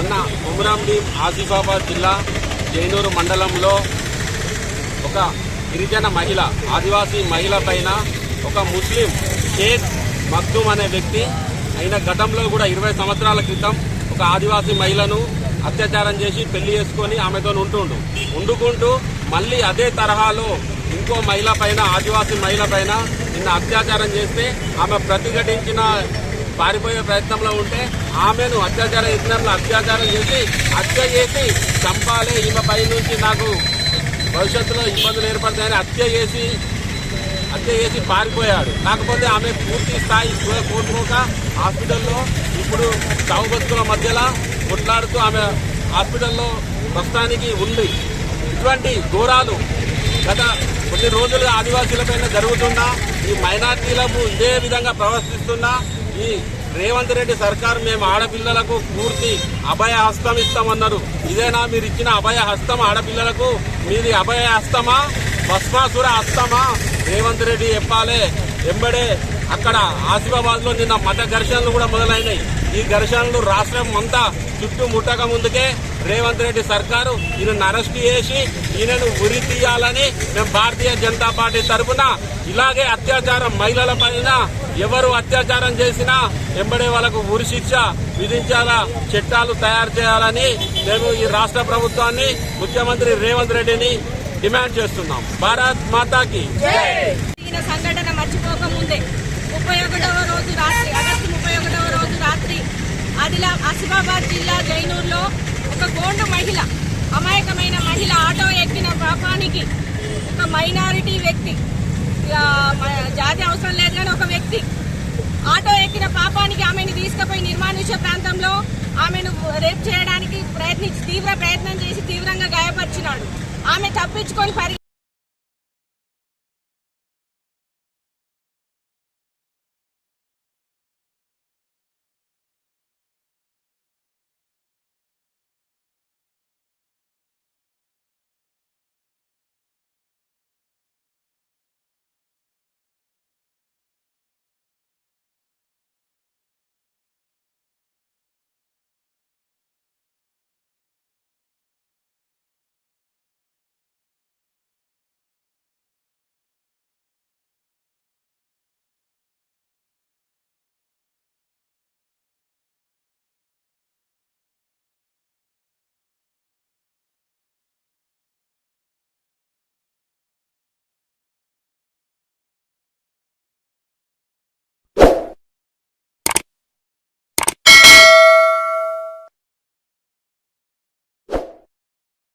మొన్న కొమురాంభీం ఆసిఫాబాద్ జిల్లా జైనూరు మండలంలో ఒక గిరిజన మహిళ ఆదివాసీ మహిళ పైన ఒక ముస్లిం షేక్ మక్దూమ్ అనే వ్యక్తి అయిన గతంలో కూడా ఇరవై సంవత్సరాల క్రితం ఒక ఆదివాసీ మహిళను అత్యాచారం చేసి పెళ్ళి చేసుకొని ఆమెతో ఉంటుండు. ఉండుకుంటూ మళ్ళీ అదే తరహాలో ఇంకో మహిళ పైన ఆదివాసీ మహిళ పైన నిన్న అత్యాచారం చేస్తే ఆమె ప్రతిఘటించిన పారిపోయే ప్రయత్నంలో ఉంటే ఆమెను అత్యాచారం చేసినట్లు అత్యాచారం చేసి హత్య చేసి చంపాలి. ఈమె పై నుంచి నాకు భవిష్యత్తులో ఇబ్బందులు ఏర్పడతాయని హత్య చేసి హత్య చేసి పారిపోయాడు. కాకపోతే ఆమె పూర్తి స్థాయి కో- హాస్పిటల్లో ఇప్పుడు సౌబత్తుల మధ్యలో కొట్లాడుతూ ఆమె హాస్పిటల్లో ప్రస్తుతానికి ఉంది. ఇటువంటి ఘోరాలు గత కొన్ని రోజులుగా ఆదివాసీలపైన జరుగుతున్నా ఈ మైనార్టీలకు ఇదే విధంగా ప్రవర్తిస్తున్నా ఈ రేవంత్ రెడ్డి సర్కార్ మేము ఆడపిల్లలకు పూర్తి అభయ హస్తం ఇస్తామన్నారు. ఇదేనా మీరు ఇచ్చిన అభయ హస్తం ఆడపిల్లలకు? మీది అభయ హస్తమా? భస్మాసుర హస్తమా? రేవంత్ రెడ్డి చెప్పాలే. ఎంబడే అక్కడ ఆసిఫాబాద్లో నిన్న మత ఘర్షణలు కూడా మొదలైనాయి. ఈ ఘర్షణలు రాష్ట్రం అంతా చుట్టూ ముట్టక ముందుకే రేవంత్ రెడ్డి సర్కారు ఈయనను అరెస్ట్ చేసి ఈయనను ఉరి తీయాలని మేము భారతీయ జనతా పార్టీ తరఫున ఇలాగే అత్యాచారం మహిళల పైన ఎవరు అత్యాచారం చేసినా ఎంబడే వాళ్ళకు ఉరి శిక్ష విధించాలా చట్టాలు తయారు చేయాలని మేము ఈ రాష్ట్ర ప్రభుత్వాన్ని ముఖ్యమంత్రి రేవంత్ రెడ్డిని డిమాండ్ చేస్తున్నాం. భారత్ మాతాకి. సంఘటన మర్చిపోకముందే ముప్పై ఒకటవ రోజు రాత్రి ఆగస్టు ముప్పై ఒకటవ రోజు రాత్రి ఆదిలా ఆసిఫాబాద్ జిల్లా జైనూర్లో ఒక గోండు మహిళ అమాయకమైన మహిళ ఆటో ఎక్కిన పాపానికి ఒక మైనారిటీ వ్యక్తి జాతి అవసరం లేదు కానీ ఒక వ్యక్తి ఆటో ఎక్కిన పాపానికి ఆమెను తీసుకుపోయి నిర్మానుష్య ప్రాంతంలో ఆమెను రేప్ చేయడానికి ప్రయత్నించి తీవ్ర ప్రయత్నం చేసి తీవ్రంగా గాయపరిచినాడు. ఆమె తప్పించుకొని పరి